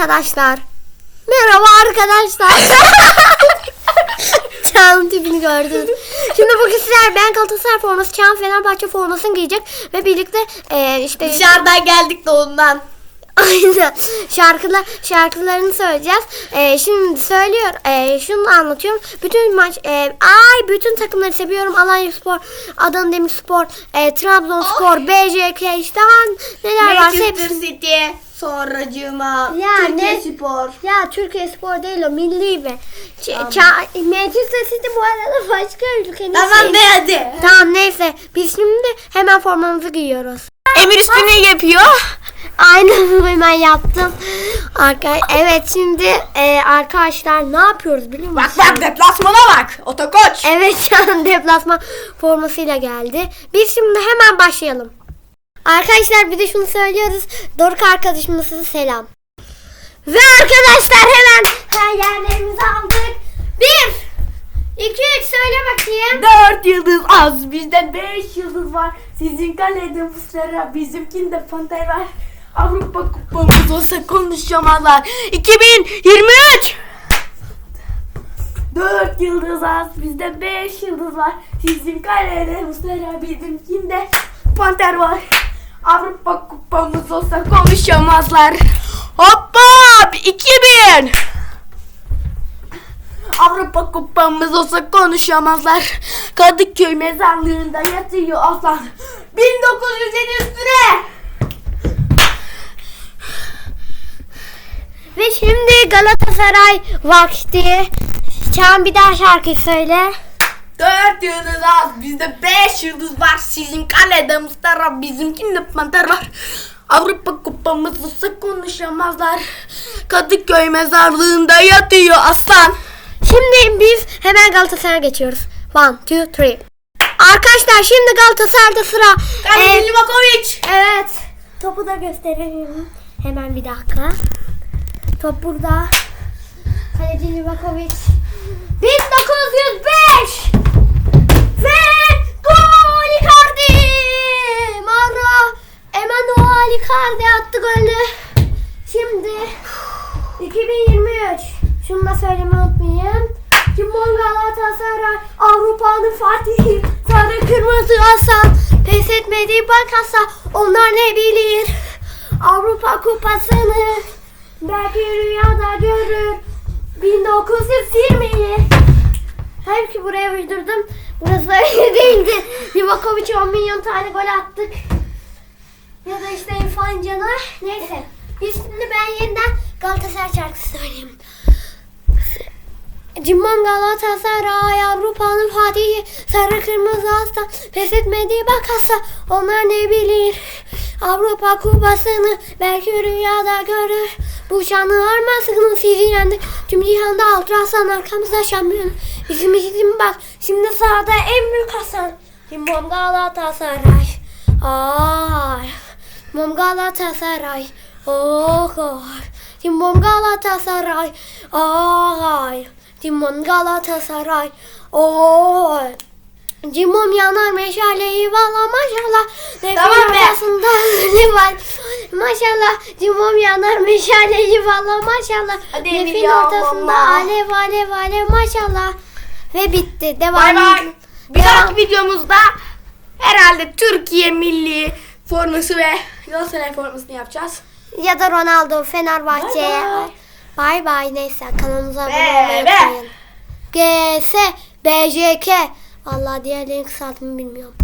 arkadaşlar. Merhaba arkadaşlar. Çağın tipini gördünüz. Şimdi bugün sizler ben Galatasaray forması, Çağın Fenerbahçe formasını giyecek ve birlikte e, işte Dışarıdan geldik de ondan. Aynen. Şarkılar şarkılarını söyleyeceğiz. Ee, şimdi söylüyor. Ee, şunu anlatıyorum. Bütün maç e, ay bütün takımları seviyorum. Alanya Spor, Adana Demirspor, e, Trabzonspor, BJK işte han- neler varsa Manchester hepsi. City. Sonracığıma. Ya Türkiye ne? Spor. Ya Türkiye Spor değil o milli be. Ç- Tamam. ça- Manchester City bu arada başka ülkenin Tamam be hadi. Tamam neyse. Biz şimdi hemen formamızı giyiyoruz. Emir üstüne yapıyor. Aynen hemen yaptım. Arka evet şimdi e, arkadaşlar ne yapıyoruz biliyor musunuz? Bak bak deplasmana bak. Otokoç. Evet şu an deplasman formasıyla geldi. Biz şimdi hemen başlayalım. Arkadaşlar bir de şunu söylüyoruz. Doruk arkadaşımız size selam. Ve arkadaşlar hemen yerlerimizi aldık. Bir, iki, üç söyle bakayım. Dört yıldız az. Bizde beş yıldız var. Sizin kalede Muslera. Bizimkinde Panter var. Avrupa kupamız olsa konuşamazlar. 2023 Dört yıldız az. Bizde beş yıldız var. Sizin kalede Muslera. Bizimkinde Panter var. Avrupa kupamız olsa konuşamazlar. Hoppa 2000 Avrupa kupamız olsa konuşamazlar. Kadıköy mezarlığında yatıyor aslan. 1907 üstüne. Ve şimdi Galatasaray vakti. Çağan bir daha şarkı söyle. 4 yıldız az. Bizde 5 yıldız var. Sizin kalede Mustafa. Bizimkinde Panter var. Avrupa kupamız olsa konuşamazlar. Kadıköy mezarlığında yatıyor aslan. Şimdi biz hemen Galatasaray'a geçiyoruz. One, two, three. Arkadaşlar şimdi Galatasaray'da sıra. Kaleci Ee, Livakovic. evet. Topu da gösterelim. Hemen bir dakika. Top burada. Kaleci Livakovic. 1905 attı golü. Şimdi 2023. Şunu da söylemeyi unutmayın. Cimbom Galatasaray Avrupa'nın Fatihi Sarı kırmızı Hasan Pes etmedi bakasa onlar ne bilir Avrupa kupasını Belki rüyada görür 1920'yi Halbuki buraya uydurdum Burası öyle değildi Livakovic 10 milyon tane gol attık Ya da işte İrfan Can'a Neyse. Biz şimdi ben yeniden Galatasaray şarkısı söyleyeyim. Cimbom Galatasaray Avrupa'nın Fatihi Sarı kırmızı aslan Pes etmedi bakasa Onlar ne bilir? Avrupa kupasını Belki rüyada görür. Bu şanlı armasını sizi yendik Tüm cihanda ultrasan arkamızda şampiyon. Bizim için bak Şimdi sahada en büyük Hasan Cimbom Galatasaray. Ay Cimbom Galatasaray Oh oh. Cimbom Galatasaray Ay Cimbom Galatasaray Oy Cimbom yanar meşaleyi valla maşallah. Tamam be. ortasında ne var? Maşallah. Cimbom yanar meşaleyi valla maşallah. Hadi Nefin ya, ortasında Allah. alev alev alev maşallah. Ve bitti. Devam Bay bay. Bir dahaki videomuzda herhalde Türkiye milli forması ve Galatasaray formasını yapacağız. Ya da Ronaldo Fenerbahçe Bay bay. Neyse kanalımıza abone olmayı unutmayın. GS BJK Vallahi diğerlerini kısaltımı bilmiyorum